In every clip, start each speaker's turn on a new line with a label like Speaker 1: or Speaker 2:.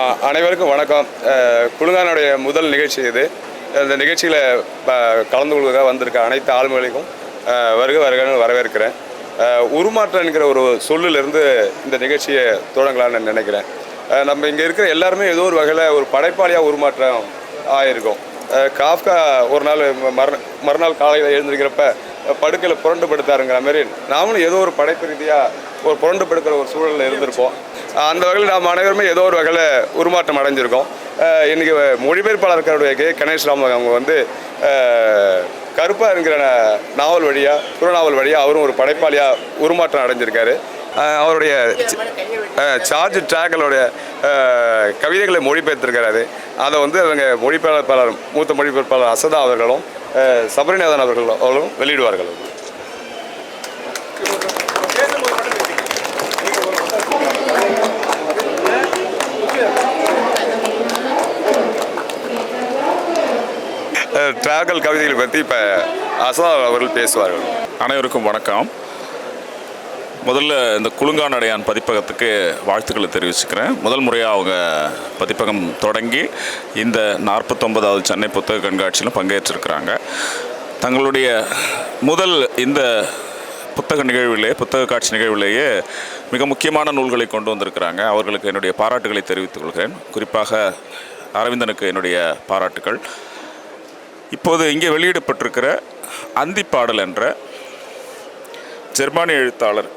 Speaker 1: அனைவருக்கும் வணக்கம். குழுங்கானுடைய முதல் நிகழ்ச்சி இது. இந்த நிகழ்ச்சியில் கலந்து கொள்வதாக வந்திருக்க அனைத்து ஆளுமைகளுக்கும் வருக வருகன்னு வரவேற்கிறேன். உருமாற்றம் என்கிற ஒரு சொல்லிலிருந்து இந்த நிகழ்ச்சியை தொடங்கலாம்னு நினைக்கிறேன். நம்ம இங்கே இருக்கிற எல்லாருமே ஏதோ ஒரு வகையில் ஒரு படைப்பாளியாக உருமாற்றம் ஆகிருக்கும் காஃப்கா ஒரு நாள் மறு மறுநாள் காலையில் எழுந்திருக்கிறப்ப படுக்கையில் புரண்டு படுத்தாருங்கிற மாதிரி நாமளும் ஏதோ ஒரு படைப்பு ரீதியாக ஒரு புரண்டு படுக்கிற ஒரு சூழலில் இருந்திருப்போம். அந்த வகையில் நாம் அனைவருமே ஏதோ ஒரு வகையில் உருமாற்றம் அடைஞ்சிருக்கோம். அஹ் இன்னைக்கு மொழிபெயர்ப்பாளர்களுடைய கே கணேஷ் ராமன் அவங்க வந்து கருப்பா என்கிற நாவல் வழியாக புறநாவல் வழியாக அவரும் ஒரு படைப்பாளியாக உருமாற்றம் அடைஞ்சிருக்காரு. அவருடைய சார்ஜ் ட்ராக்களுடைய கவிதைகளை மொழிபெயர்த்திருக்கிறாரு. அதை வந்து அவங்க மொழிபெயர்ப்பாளர் மூத்த மொழிபெயர்ப்பாளர் அசதா அவர்களும் சபரிநாதன் அவர்களும் அவர்களும் வெளியிடுவார்கள். டிராவல் கவிதைகளை பற்றி இப்போ அசா அவர்கள் பேசுவார்கள்.
Speaker 2: அனைவருக்கும் வணக்கம். முதல்ல இந்த குலுங்கானடையான் பதிப்பகத்துக்கு வாழ்த்துக்களை தெரிவிச்சுக்கிறேன். முதல் முறையாக அவங்க பதிப்பகம் தொடங்கி இந்த நாற்பத்தொன்பதாவது சென்னை புத்தக கண்காட்சியிலும் பங்கேற்றிருக்கிறாங்க. தங்களுடைய முதல் இந்த புத்தக நிகழ்விலே புத்தக காட்சி நிகழ்விலேயே மிக முக்கியமான நூல்களை கொண்டு வந்திருக்கிறாங்க. அவர்களுக்கு என்னுடைய பாராட்டுகளை தெரிவித்துக் கொள்கிறேன். குறிப்பாக அரவிந்தனுக்கு என்னுடைய பாராட்டுகள் இப்போது இங்கே வெளியிடப்பட்டிருக்கிற அந்திப்பாடல் என்ற ஜெர்மானிய எழுத்தாளர்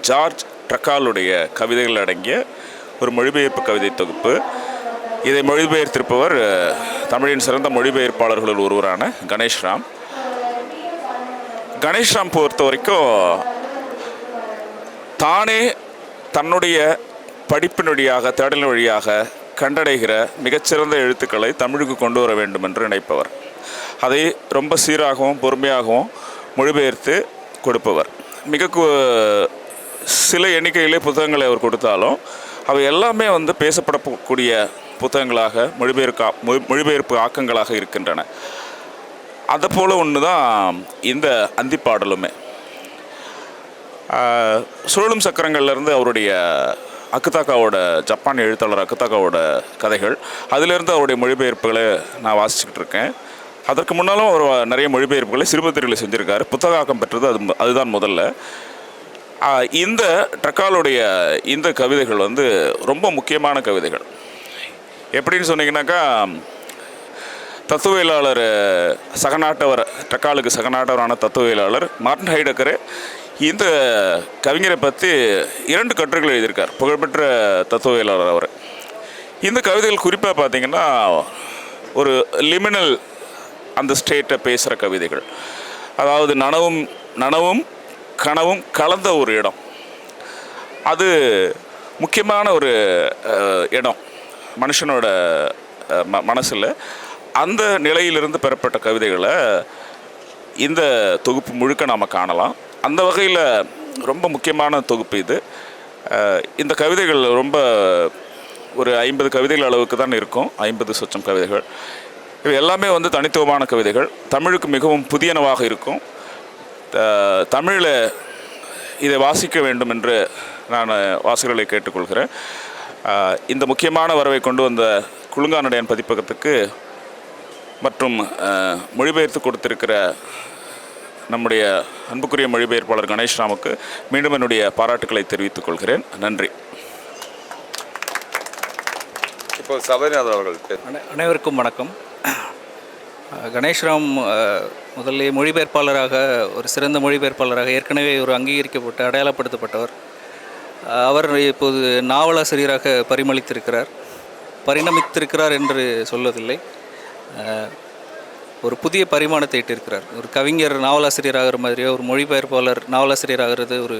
Speaker 2: ஜார்ஜ் ட்ரக்காலுடைய கவிதைகள் அடங்கிய ஒரு மொழிபெயர்ப்பு கவிதை தொகுப்பு. இதை மொழிபெயர்த்திருப்பவர் தமிழின் சிறந்த மொழிபெயர்ப்பாளர்களுள் ஒருவரான கணேஷ் ராம். பொறுத்த வரைக்கும் தானே தன்னுடைய படிப்பின் வழியாக தேடலின் வழியாக கண்டடைகிற மிகச்சிறந்த எழுத்துக்களை தமிழுக்கு கொண்டு வர வேண்டும் என்று நினைப்பவர். அதை ரொம்ப சீராகவும் பொறுமையாகவும் மொழிபெயர்த்து கொடுப்பவர். மிக கு- சில எண்ணிக்கையிலே புத்தகங்களை அவர் கொடுத்தாலும் அவை எல்லாமே வந்து பேசப்படக்கூடிய புத்தகங்களாக மொழிபெயர்க்கா மொழிபெயர்ப்பு ஆக்கங்களாக இருக்கின்றன. அதை போல் ஒன்று தான் இந்த அந்திப்பாடலுமே. சுழலும் சக்கரங்கள்லேருந்து அவருடைய அக்குதாக்காவோட ஜப்பான் எழுத்தாளர் அக்குதாக்காவோட கதைகள். அதிலிருந்து அவருடைய மொழிபெயர்ப்புகளை நான் வாசிச்சுக்கிட்டு இருக்கேன். அதற்கு முன்னாலும் அவர் நிறைய மொழிபெயர்ப்புகளை சிறுபத்திரிகளை செஞ்சுருக்காரு. புத்தகாக்கம் பெற்றது அது அதுதான் முதல்ல. இந்த ட்ரக்காலுடைய இந்த கவிதைகள் வந்து ரொம்ப முக்கியமான கவிதைகள். எப்படின்னு சொன்னீங்கன்னாக்கா தத்துவியலாளர் சகநாட்டவர் டக்காலுக்கு சகநாட்டவரான தத்துவியலாளர் மார்டன் ஹைடக்கர் இந்த கவிஞரை பற்றி இரண்டு கட்டுரைகள் எழுதியிருக்கார். புகழ்பெற்ற தத்துவியலாளர் அவர். இந்த கவிதைகள் குறிப்பாக பார்த்திங்கன்னா ஒரு லிமினல் அந்த ஸ்டேட்டை பேசுகிற கவிதைகள். அதாவது நனவும் நனவும் கனவும் கலந்த ஒரு இடம். அது முக்கியமான ஒரு இடம். மனுஷனோட ம மனசில் அந்த நிலையிலிருந்து பெறப்பட்ட கவிதைகளை இந்த தொகுப்பு முழுக்க நாம் காணலாம். அந்த வகையில் ரொம்ப முக்கியமான தொகுப்பு இது. இந்த கவிதைகள் ரொம்ப ஒரு ஐம்பது கவிதைகள் அளவுக்கு தான் இருக்கும். ஐம்பது சொச்சம் கவிதைகள். இவை எல்லாமே வந்து தனித்துவமான கவிதைகள். தமிழுக்கு மிகவும் புதியனவாக இருக்கும். தமிழில் இதை வாசிக்க வேண்டும் என்று நான் வாசகர்களை கேட்டுக்கொள்கிறேன். இந்த முக்கியமான வரவை கொண்டு வந்த குழுங்கானடையன் பதிப்பகத்துக்கு மற்றும் மொழிபெயர்த்து கொடுத்திருக்கிற நம்முடைய அன்புக்குரிய மொழிபெயர்ப்பாளர் கணேஷ் ராமுக்கு மீண்டும் என்னுடைய பாராட்டுக்களை தெரிவித்துக் கொள்கிறேன். நன்றி.
Speaker 1: இப்போ சபரிநாதன் அவர்கள்
Speaker 3: அனைவருக்கும் வணக்கம். கணேஷ்ராம் முதல்ல மொழிபெயர்ப்பாளராக ஒரு சிறந்த மொழிபெயர்ப்பாளராக ஏற்கனவே ஒரு அங்கீகரிக்கப்பட்ட அடையாளப்படுத்தப்பட்டவர். அவர் இப்போது நாவலாசிரியராக பரிமளித்திருக்கிறார். பரிணமித்திருக்கிறார் என்று சொல்வதில்லை. ஒரு புதிய பரிமாணத்தை இட்டிருக்கிறார். ஒரு கவிஞர் நாவலாசிரியர் ஆகிற மாதிரியோ ஒரு மொழிபெயர்ப்பாளர் நாவலாசிரியர் ஆகிறது ஒரு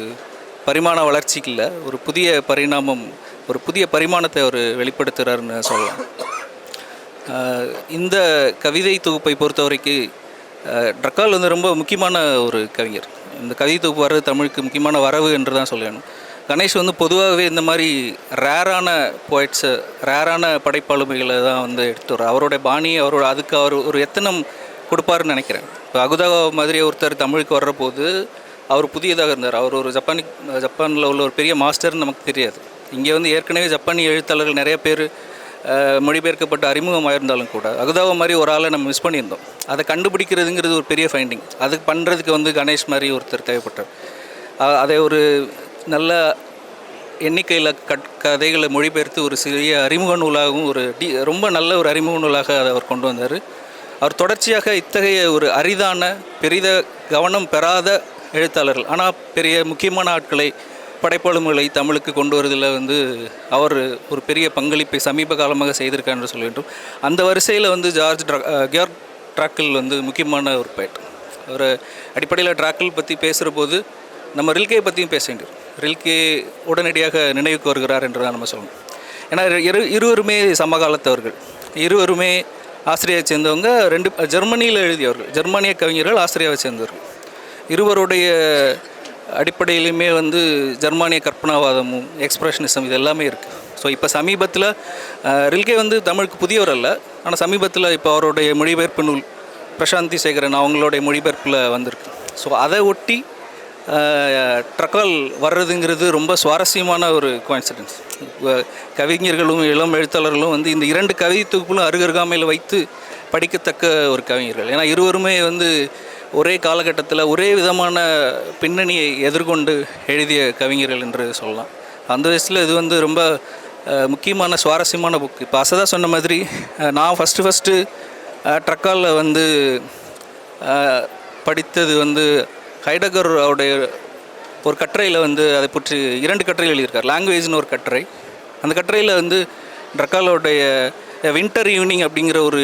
Speaker 3: பரிமாண வளர்ச்சிக்கு இல்லை ஒரு புதிய பரிணாமம் ஒரு புதிய பரிமாணத்தை அவர் வெளிப்படுத்துகிறாருன்னு சொல்லலாம். இந்த கவிதை தொகுப்பை பொறுத்த வரைக்கும் ட்ரக்கால் வந்து ரொம்ப முக்கியமான ஒரு கவிஞர். இந்த கவிதை தொகுப்பு வர்றது தமிழுக்கு முக்கியமான வரவு என்று தான் சொல்லணும். கணேஷ் வந்து பொதுவாகவே இந்த மாதிரி ரேரான போய்ட்ஸு ரேரான படைப்பாளுமைகளை தான் வந்து எடுத்து வர்றார். அவரோட பாணி அவரோட அதுக்கு அவர் ஒரு எத்தனம் கொடுப்பாருன்னு நினைக்கிறேன். இப்போ அகுதா மாதிரி ஒருத்தர் தமிழுக்கு வர்ற போது அவர் புதியதாக இருந்தார். அவர் ஒரு ஜப்பானி ஜப்பானில் உள்ள ஒரு பெரிய மாஸ்டர்னு நமக்கு தெரியாது. இங்கே வந்து ஏற்கனவே ஜப்பானிய எழுத்தாளர்கள் நிறைய பேர் மொழிபெயர்க்கப்பட்ட அறிமுகமாக இருந்தாலும் கூட அகுதாவ மாதிரி ஒரு ஆளை நம்ம மிஸ் பண்ணியிருந்தோம். அதை கண்டுபிடிக்கிறதுங்கிறது ஒரு பெரிய ஃபைண்டிங் அதுக்கு பண்ணுறதுக்கு வந்து கணேஷ் மாதிரி ஒருத்தர் தேவைப்பட்டார். அதை ஒரு நல்ல எண்ணிக்கையில் கட் கதைகளை மொழிபெயர்த்து ஒரு சிறிய அறிமுக நூலாகவும் ஒரு டி ரொம்ப நல்ல ஒரு அறிமுக நூலாக அதை அவர் கொண்டு வந்தார். அவர் தொடர்ச்சியாக இத்தகைய ஒரு அரிதான பெரித கவனம் பெறாத எழுத்தாளர்கள் ஆனால் பெரிய முக்கியமான ஆட்களை படைப்பாளுமைகளை தமிழுக்கு கொண்டு வருவதில் வந்து அவர் ஒரு பெரிய பங்களிப்பை சமீப காலமாக செய்திருக்கார் என்று சொல்ல வேண்டும். அந்த வரிசையில் வந்து ஜார்ஜ் ட்ரா கியார்க் ட்ராக்கில் வந்து முக்கியமான ஒரு பயட் அவர் அடிப்படையில் ட்ராக்கில் பற்றி பேசுகிற போது நம்ம ரில்கே பற்றியும் பேச வேண்டும் ரில்கே உடனடியாக நினைவுக்கு வருகிறார் என்று தான் நம்ம சொல்லணும். ஏன்னா இரு இருவருமே சமகாலத்தவர்கள். இருவருமே ஆஸ்திரியாவை சேர்ந்தவங்க ரெண்டு ஜெர்மனியில் எழுதியவர்கள். ஜெர்மானிய கவிஞர்கள் ஆசிரியாவை சேர்ந்தவர்கள். இருவருடைய அடிப்படையிலுமே வந்து ஜெர்மானிய கற்பனாவாதமும் எக்ஸ்பிரஷனிசம் இது எல்லாமே இருக்குது ஸோ இப்போ சமீபத்தில் ரில்கே வந்து தமிழுக்கு புதியவர் அல்ல. ஆனால் சமீபத்தில் இப்போ அவருடைய மொழிபெயர்ப்பு நூல் பிரசாந்தி சேகரன் அவங்களுடைய மொழிபெயர்ப்பில் வந்திருக்கு. ஸோ அதை ஒட்டி ட்ரக்கால் வர்றதுங்கிறது ரொம்ப சுவாரஸ்யமான ஒரு கோயின்சிடன்ஸ் கவிஞர்களும் இளம் எழுத்தாளர்களும் வந்து இந்த இரண்டு கவிதை தொகுப்புகளும் அருகருகாமையில் வைத்து படிக்கத்தக்க ஒரு கவிஞர்கள். ஏன்னா இருவருமே வந்து ஒரே காலகட்டத்தில் ஒரே விதமான பின்னணியை எதிர்கொண்டு எழுதிய கவிஞர்கள் என்று சொல்லலாம். அந்த வயசில் இது வந்து ரொம்ப முக்கியமான சுவாரஸ்யமான புக் இப்போ அசதா சொன்ன மாதிரி நான் ஃபஸ்ட்டு ஃபஸ்ட்டு ட்ரக்காலில் வந்து படித்தது வந்து ஹைடகர் அவருடைய ஒரு கட்டுரையில் வந்து அதை பற்றி இரண்டு கட்டுரை எழுதியிருக்கார். லாங்குவேஜ்னு ஒரு கட்டுரை. அந்த கட்டுரையில் வந்து ட்ரக்காலோடைய வின்டர் ஈவினிங் அப்படிங்கிற ஒரு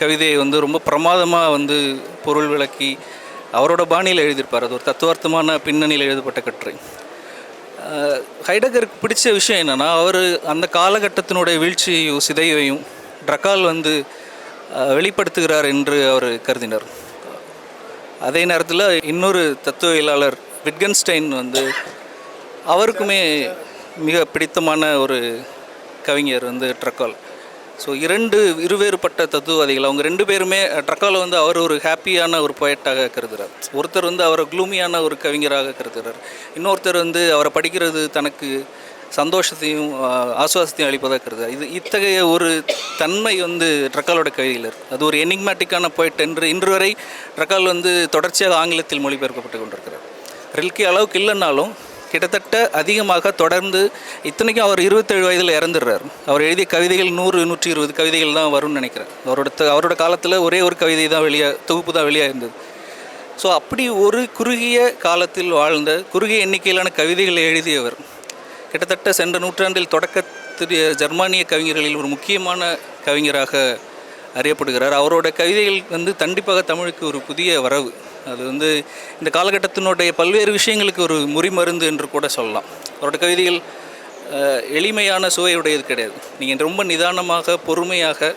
Speaker 3: கவிதையை வந்து ரொம்ப பிரமாதமாக வந்து பொருள் விளக்கி அவரோட பாணியில் எழுதியிருப்பார். அது ஒரு தத்துவார்த்தமான பின்னணியில் எழுதப்பட்ட கட்டுரை. ஹைடகருக்கு பிடிச்ச விஷயம் என்னென்னா அவர் அந்த காலகட்டத்தினுடைய வீழ்ச்சியையும் சிதைவையும் ட்ரக்கால் வந்து வெளிப்படுத்துகிறார் என்று அவர் கருதினார். அதே நேரத்தில் இன்னொரு தத்துவியலாளர் விட்கன்ஸ்டைன் வந்து அவருக்குமே மிக பிடித்தமான ஒரு கவிஞர் வந்து ட்ரக்கால். ஸோ இரண்டு இருவேறுபட்ட தத்துவவாதிகள் அவங்க ரெண்டு பேருமே ட்ரக்கால் வந்து அவர் ஒரு ஹாப்பியான ஒரு போயட்டாக கருதுகிறார் ஒருத்தர் வந்து அவரை க்ளூமியான ஒரு கவிஞராக கருதுகிறார் இன்னொருத்தர் வந்து அவரை படிக்கிறது தனக்கு சந்தோஷத்தையும் ஆஸ்வாசத்தையும் ஆசுவாசத்தையும் அளிப்பதாக கருதுகிறார். இது இத்தகைய ஒரு தன்மை வந்து ட்ரக்காலோட கவிதையில் இருக்குது அது ஒரு எனிக்மேட்டிக்கான போய்ட் என்று இன்று வரை ட்ரக்கால் வந்து தொடர்ச்சியாக ஆங்கிலத்தில் மொழிபெயர்க்கப்பட்டு கொண்டிருக்கிறார் ரில்கி அளவுக்கு இல்லைன்னாலும் கிட்டத்தட்ட அதிகமாக தொடர்ந்து இத்தனைக்கும் அவர் இருபத்தேழு வயதில் இறந்துடுறார். அவர் எழுதிய கவிதைகள் நூறு நூற்றி இருபது கவிதைகள் தான் வரும்னு நினைக்கிறேன். அவரோட அவரோட காலத்தில் ஒரே ஒரு கவிதை தான் வெளியே தொகுப்பு தான் வெளியாக இருந்தது ஸோ அப்படி ஒரு குறுகிய காலத்தில் வாழ்ந்த குறுகிய எண்ணிக்கையிலான கவிதைகளை எழுதியவர் கிட்டத்தட்ட சென்ற நூற்றாண்டில் தொடக்கத்திய ஜெர்மானிய கவிஞர்களில் ஒரு முக்கியமான கவிஞராக அறியப்படுகிறார். அவரோட கவிதைகள் வந்து கண்டிப்பாக தமிழுக்கு ஒரு புதிய வரவு. அது வந்து இந்த காலகட்டத்தினுடைய பல்வேறு விஷயங்களுக்கு ஒரு முறிமருந்து என்று கூட சொல்லலாம். அவரோட கவிதைகள் எளிமையான சுவையுடையது கிடையாது. நீங்கள் ரொம்ப நிதானமாக பொறுமையாக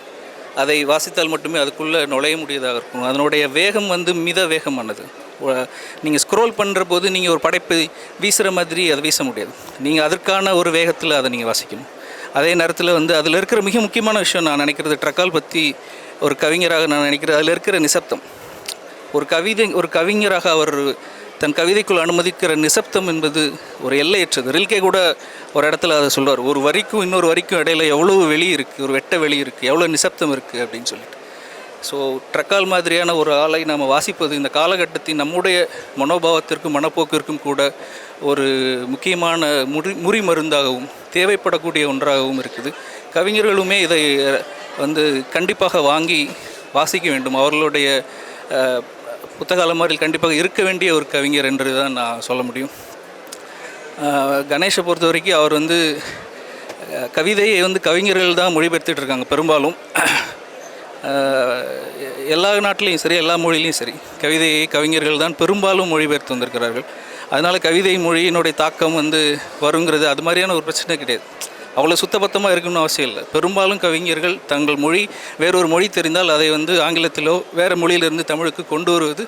Speaker 3: அதை வாசித்தால் மட்டுமே அதுக்குள்ளே நுழைய முடியதாக இருக்கும். அதனுடைய வேகம் வந்து மித வேகமானது. நீங்கள் ஸ்க்ரோல் பண்ணுற போது நீங்கள் ஒரு படைப்பை வீசுகிற மாதிரி அதை வீச முடியாது. நீங்கள் அதற்கான ஒரு வேகத்தில் அதை நீங்கள் வாசிக்கணும். அதே நேரத்தில் வந்து அதில் இருக்கிற மிக முக்கியமான விஷயம் நான் நினைக்கிறது ட்ரக்கால் பற்றி ஒரு கவிஞராக நான் நினைக்கிறேன். அதில் இருக்கிற நிசப்தம். ஒரு கவிதை ஒரு கவிஞராக அவர் தன் கவிதைக்குள் அனுமதிக்கிற நிசப்தம் என்பது ஒரு எல்லையற்றது. ரில்கே கூட ஒரு இடத்துல அதை சொல்வார். ஒரு வரிக்கும் இன்னொரு வரிக்கும் இடையில எவ்வளோ வெளி இருக்குது ஒரு வெட்ட வெளி இருக்குது எவ்வளோ நிசப்தம் இருக்குது அப்படின்னு சொல்லிட்டு. ஸோ ட்ரக்கால் மாதிரியான ஒரு ஆளை நாம் வாசிப்பது இந்த காலகட்டத்தின் நம்முடைய மனோபாவத்திற்கும் மனப்போக்கிற்கும் கூட ஒரு முக்கியமான முறி முறி மருந்தாகவும் தேவைப்படக்கூடிய ஒன்றாகவும் இருக்குது. கவிஞர்களுமே இதை வந்து கண்டிப்பாக வாங்கி வாசிக்க வேண்டும். அவர்களுடைய புத்தக அலமாரியில் கண்டிப்பாக இருக்க வேண்டிய ஒரு கவிஞர் என்று தான் நான் சொல்ல முடியும். கணேஷை பொறுத்த வரைக்கும் அவர் வந்து கவிதையை வந்து கவிஞர்கள் தான் மொழிபெயர்த்துட்டு இருக்காங்க பெரும்பாலும். எல்லா நாட்டிலையும் சரி எல்லா மொழியிலையும் சரி கவிதையை கவிஞர்கள் தான் பெரும்பாலும் மொழிபெயர்த்து வந்திருக்கிறார்கள். அதனால் கவிதை மொழியினுடைய தாக்கம் வந்து வருங்கிறது அது மாதிரியான ஒரு பிரச்சனை கிடையாது. அவ்வளோ சுத்தபத்தமாக இருக்கணும்னு அவசியம் இல்லை. பெரும்பாலும் கவிஞர்கள் தங்கள் மொழி வேறொரு மொழி தெரிந்தால் அதை வந்து ஆங்கிலத்திலோ வேறு மொழியிலிருந்து தமிழுக்கு கொண்டு வருவது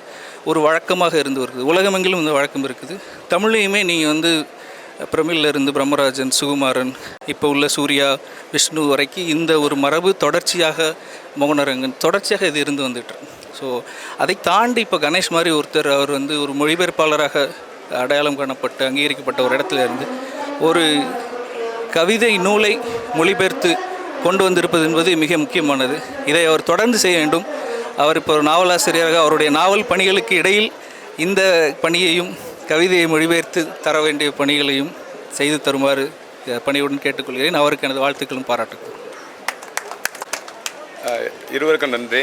Speaker 3: ஒரு வழக்கமாக இருந்து வருது. உலகமெங்கிலும் இந்த வழக்கம் இருக்குது. தமிழையுமே நீங்கள் வந்து பிரமிழிலிருந்து பிரம்மராஜன் சுகுமாரன் இப்போ உள்ள சூர்யா விஷ்ணு வரைக்கும் இந்த ஒரு மரபு தொடர்ச்சியாக மோகனரங்கன் தொடர்ச்சியாக இது இருந்து வந்துட்டு ஸோ அதை தாண்டி இப்போ கணேஷ் மாதிரி ஒருத்தர் அவர் வந்து ஒரு மொழிபெயர்ப்பாளராக அடையாளம் காணப்பட்டு அங்கீகரிக்கப்பட்ட ஒரு இடத்துல இருந்து ஒரு கவிதை நூலை மொழிபெயர்த்து கொண்டு வந்திருப்பது என்பது மிக முக்கியமானது. இதை அவர் தொடர்ந்து செய்ய வேண்டும். அவர் இப்போ ஒரு நாவலாசிரியராக அவருடைய நாவல் பணிகளுக்கு இடையில் இந்த பணியையும் கவிதையை மொழிபெயர்த்து தர வேண்டிய பணிகளையும் செய்து தருமாறு பணியுடன் கேட்டுக்கொள்கிறேன். அவருக்கு எனது வாழ்த்துக்களும் பாராட்டுக்களும்.
Speaker 1: இருவருக்கும் நன்றி.